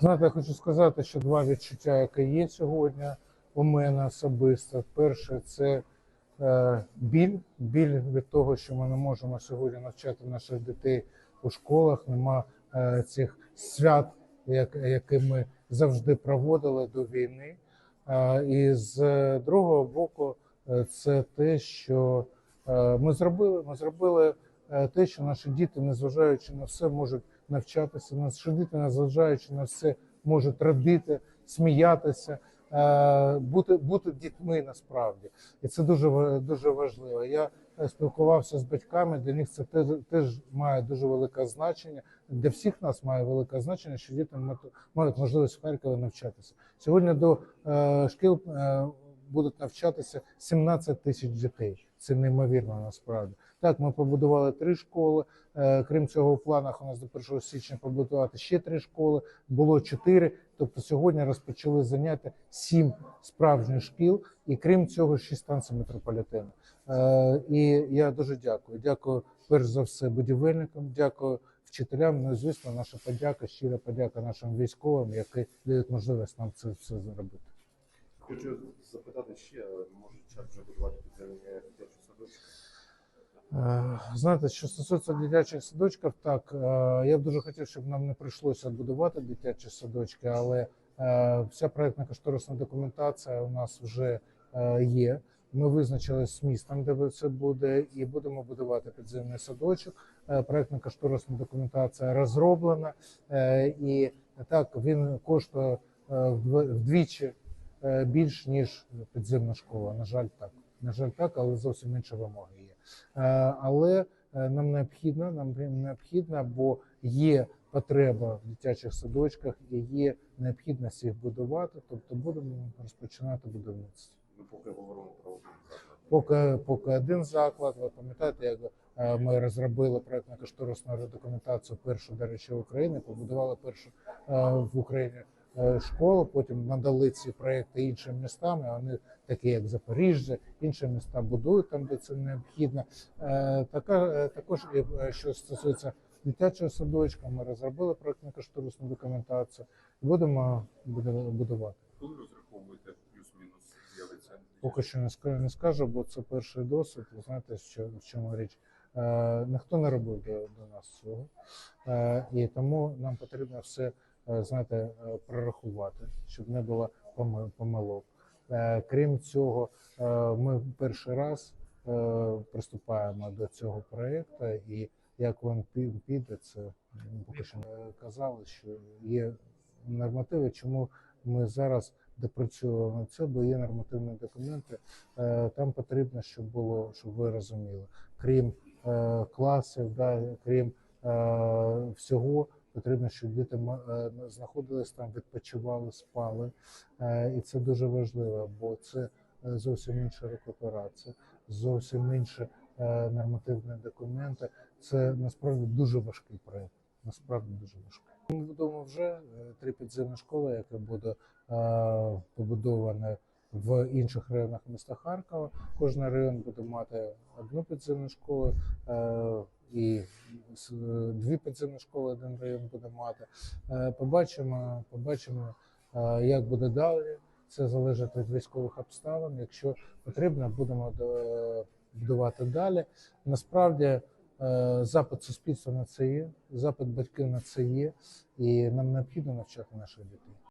Знаєте, я хочу сказати, що два відчуття, які є сьогодні у мене особисто. Перше, це е, біль, біль від того, що ми не можемо сьогодні навчати наших дітей у школах. Нема е, цих свят, як, які ми завжди проводили до війни. Е, і з другого боку, це те, що ми зробили. Ми зробили те, що наші діти, незважаючи на все, можуть навчатися. Наші діти, незважаючи на все, можуть радити, сміятися, е, бути, бути дітьми насправді. І це дуже дуже важливо. Я е, спілкувався з батьками. Для них це теж, теж має дуже велике значення. Для всіх нас має велике значення, що діти мають можливість в Харкові навчатися. Сьогодні до е, шкіл будуть навчатися 17 тисяч дітей. Це неймовірно насправді. Так, ми побудували три школи. Е, Крім цього, в планах у нас до 1 січня побудувати ще три школи. Було чотири. Тобто сьогодні розпочали заняття сім справжніх шкіл, і крім цього, шість станцій метрополітену. Е, І я дуже дякую. Дякую перш за все будівельникам. Дякую вчителям. Ну звісно, наша подяка, щира подяка нашим військовим, які дають можливість нам це все зробити. Хочу запитати ще, може час вже будувати підземні дитячі садочки. Е, Знаєте, що стосується дитячих садочків, так е, я б дуже хотів, щоб нам не прийшлося будувати дитячі садочки, але е, вся проектна кошторисна документація у нас вже е, є. Ми визначились з містом, де це буде, і будемо будувати підземний садочок. Е, Проектна кошторисна документація розроблена, е, і так він коштує е, вдвічі е, більш ніж підземна школа. На жаль, так. На жаль, так, але зовсім інші вимоги є. Е, але е, нам необхідно, нам необхідно, бо є потреба в дитячих садочках і є необхідність їх будувати. Тобто будемо розпочинати будівництво. Ми поки говоримо про один заклад. Поки поки один заклад. Ви пам'ятаєте, як е, ми розробили проектно кошторисну документацію першу, до речі, в Україні, побудували першу е, в Україні е. Потім надали ці проекти іншим містам. і Вони такі, як Запоріжжя, інші міста будують там, де це необхідно. Е, Така е, також що стосується дитячого садочка, ми розробили проектно кошторисну документацію. Будемо будувати. Коли розраховуєте плюс-мінус з'явиться? Поки що не скажу, не скажу, бо це перший досвід. Ви знаєте, що в чому річ? Е, ніхто не робив до, до нас цього, е, і тому нам потрібно все знаєте, е, прорахувати, щоб не було помилок. Е, крім цього, е, ми перший раз е, приступаємо до цього проєкту, і як він піде, це поки що казали, що є нормативи, чому ми зараз допрацьовуємо це, бо є нормативні документи. Е, Там потрібно, щоб було, щоб ви розуміли, крім е, класів, да, крім е, всього, потрібно, щоб діти е, знаходились там, відпочивали, спали. Е, І це дуже важливо, бо це е, зовсім інша рекуперація, зовсім інші нормативні документи. Це насправді дуже важкий проєкт. Насправді дуже важкий. Ми будуємо вже три підземні школи, яке буде побудоване в інших районах міста Харкова. Кожен район буде мати одну підземну школу і е, дві підземні школи, один район буде мати. Е, Побачимо, побачимо, е, як буде далі. Це залежить від військових обставин. Якщо потрібно, будемо будувати далі. Насправді запит суспільства на це є, запит батьків на це є, і нам необхідно навчати наших дітей.